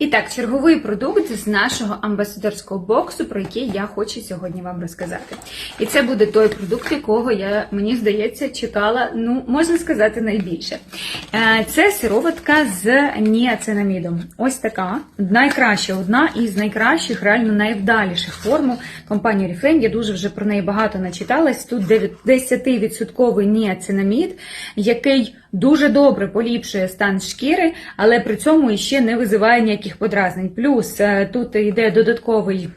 І так, черговий продукт з нашого амбасадорського боксу, про який я хочу сьогодні вам розказати. І це буде той продукт, якого я, мені здається, чекала, ну, можна сказати, найбільше. Е, Це сироватка з ніацинамідом. Ось така. Найкраща, одна із найкращих, реально найвдаліших формул компанії Oriflame. Я дуже вже про неї багато начиталась. Тут 10% ніацинамід, який дуже добре поліпшує стан шкіри, але при цьому іще не визиває ніяких подразнень. Плюс е, тут йде додатковий.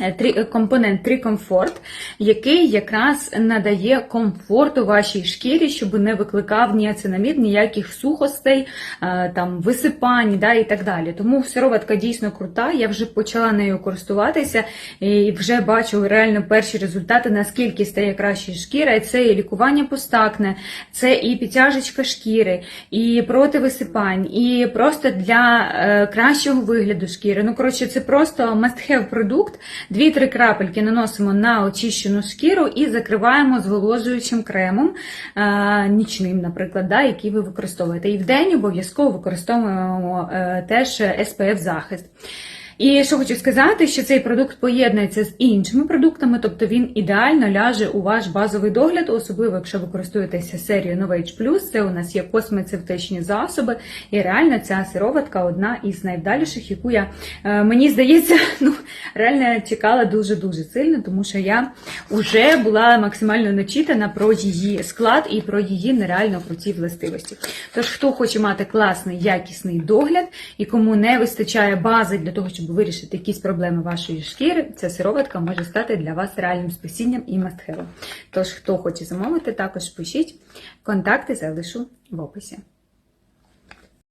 Е, трі- Компонент Трикомфорт, який якраз надає комфорту вашій шкірі, щоб не викликав ніацинамід, ніяких сухостей, е, там висипань да, і так далі. Тому сироватка дійсно крута. Я вже почала нею користуватися і вже бачу реально перші результати, наскільки стає краще шкіра. І Це і лікування постакне, це і підтяжечка шкіри, і проти висипань, і просто для е, кращого вигляду шкіри. Ну, коротше, це просто must-have продукт. Дві-три крапельки наносимо на очищену шкіру і закриваємо зволожуючим кремом, е, нічним, наприклад, да, який ви використовуєте. І в день обов'язково використовуємо е, теж SPF захист. І що хочу сказати, що цей продукт поєднується з іншими продуктами, тобто він ідеально ляже у ваш базовий догляд, особливо якщо ви користуєтеся серією Novage Plus, це у нас є космецевтичні засоби, і реально ця сироватка одна із найвдаліших, яку я е, мені здається, ну реально чекала дуже дуже сильно, тому що я вже була максимально начитана про її склад і про її нереально круті властивості. Тож, хто хоче мати класний якісний догляд і кому не вистачає бази для того, вирішити якісь проблеми вашої шкіри, ця сироватка може стати для вас реальним спасінням і мастхевом. Тож, хто хоче замовити, також пишіть. Контакти залишу в описі.